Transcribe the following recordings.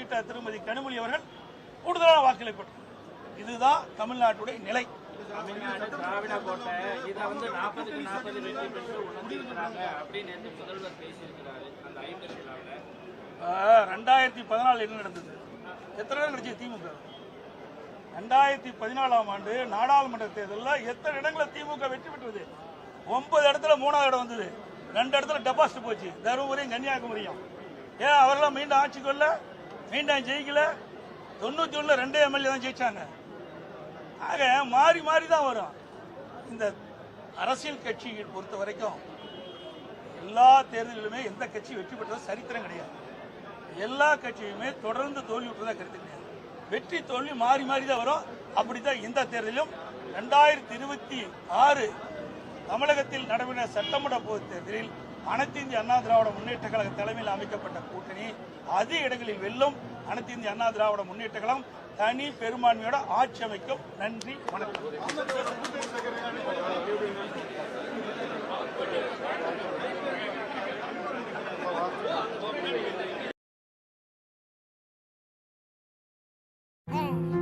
போட்டியிட்ட திருமதி கனிமொழி அவர்கள் கூடுதலான வாக்குகளை பெற்றார் இதுதான் தமிழ்நாட்டுடைய நிலை. ரெண்டாயிரத்தி பதினாலு என்ன நடந்தது? எத்தனை இடம் கிடைச்சது திமுக? ரெண்டாயிரத்தி பதினாலாம் ஆண்டு நாடாளுமன்ற தேர்தலில் எத்தனை இடங்களை திமுக வெற்றி பெற்றது? ஒன்பது இடத்துல மூணாவது இடம் வந்தது. ரெண்டு இடத்துல டெபாசிட் போச்சு. தருமபுரியும் கன்னியாகுமரியும். ஏன் அவரெல்லாம் மீண்டும் ஆட்சிக்கு வரல? மீண்டும் ஜெயிக்கல. தொண்ணூத்தி ஒண்ணுல ரெண்டே எம்எல்ஏ தான் ஜெயிச்சாங்க. ஆக மாறி மாறி தான் வரும். இந்த அரசியல் கட்சிகள் பொறுத்த வரைக்கும் எல்லா தேர்தலிலுமே எந்த கட்சி வெற்றி பெற்றது சரித்திரம் கிடையாது. எல்லா கட்சியுமே தொடர்ந்து தோல்வி விட்டுறதா கருத்து கிடையாது. வெற்றி தோல்வி மாறி மாறி தான் வரும். அப்படித்தான் இந்த தேர்தலிலும் ரெண்டாயிரத்தி இருபத்தி ஆறு தமிழகத்தில் நடைபெற்ற சட்டமன்ற பொது தேர்தலில் அனைத்து இந்திய அண்ணா திராவிட முன்னேற்ற கழக தலைமையில் அமைக்கப்பட்ட கூட்டணி. அதே இடங்களில் வெல்லும் அனைத்து இந்திய அண்ணா திராவிட முன்னேற்ற கழகம் தனி பெரும்பான்மையோட ஆட்சி அமைக்கும். நன்றி வணக்கம். Hello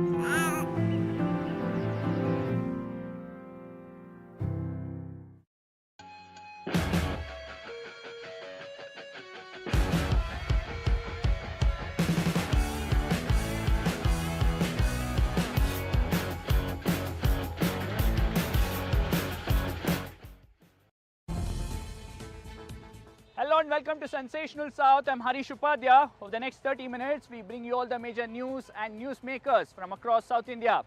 and welcome to Sensational South. I'm Harish Upadhyaya. Over the next 30 minutes, we bring you all the major news and newsmakers from across South India.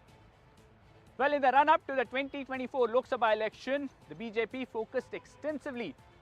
Well, in the run up to the 2024 Lok Sabha election, the BJP focused extensively